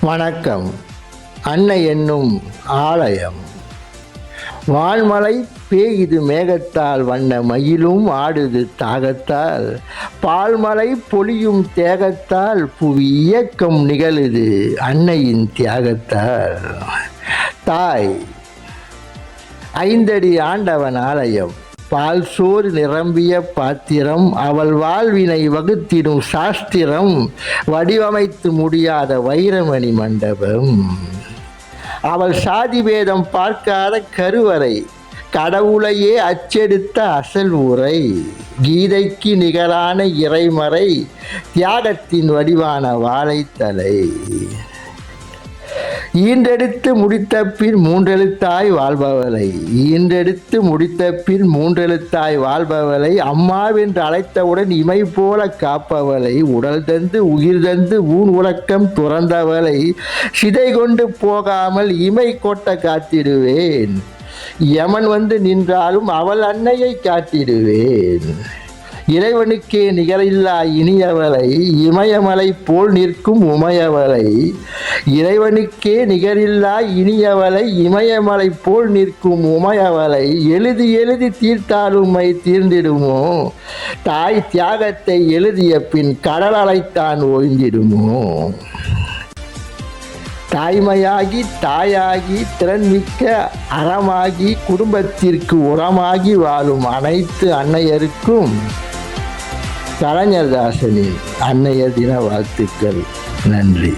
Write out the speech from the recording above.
வணக்கம். அன்னை என்னும் ஆலயம். வான்மலை பேயுது மேகத்தால் வண்ண மயிலும் ஆடுது தாகத்தால். பால்மலை பொழியும் தேகத்தால் புவி இயக்கம் நிகழுது அன்னையின் தியாகத்தால். தாய் ஐந்தடி ஆண்டவன் ஆலயம். பால் நிரம்பிய பாத்திரம் அவள் வாழ்வினை வகுத்திடும் சாஸ்திரம் வடிவமைத்து முடியாத வைரமணி மண்டபம். அவள் சாதி பேதம் பார்க்காத கருவறை கடவுளையே அச்செடுத்த அசல் உரை கீதைக்கு நிகரான இறைமறை தியாகத்தின் வடிவான வாழைத்தலை. ஈன்றெடுத்து முடித்த பின் மூன்றெழுத்தாய் வாழ்பவளை. ஈன்றெடுத்து முடித்த பின் மூன்றெழுத்தாய் வாழ்பவளை. அம்மாவென்று அழைத்தவுடன் இமை போல காப்பவளை. உடல் தந்து உயிர் தந்து ஊன் உலக்கம் துறந்தவளை. சிதை கொண்டு போகாமல் இமை கொட்ட காத்திடுவேன். யமன் வந்து நின்றாலும் அவள் அன்னையை காத்திடுவேன் இறைவனுக்கே நிகரில்லா இனியவளை இமயமலை போல் நிற்கும் உமையவளை. இறைவனுக்கே நிகரில்லா இனியவளை இமயமலை போல் நிற்கும் உமையவளை. எழுதி எழுதி தீர்த்தாலுமை தீர்ந்திடுமோ? தாய் தியாகத்தை எழுதிய பின் கடல் அலைத்தான் ஓய்ந்திடுமோ? தாய்மையாகி தாயாகி திறன்மிக்க அறமாகி குடும்பத்திற்கு உரமாகி வாழும் அனைத்து அன்னையருக்கும் கலைஞர்தாசனின் அன்னையர் தின வாழ்த்துக்கள் நன்றி.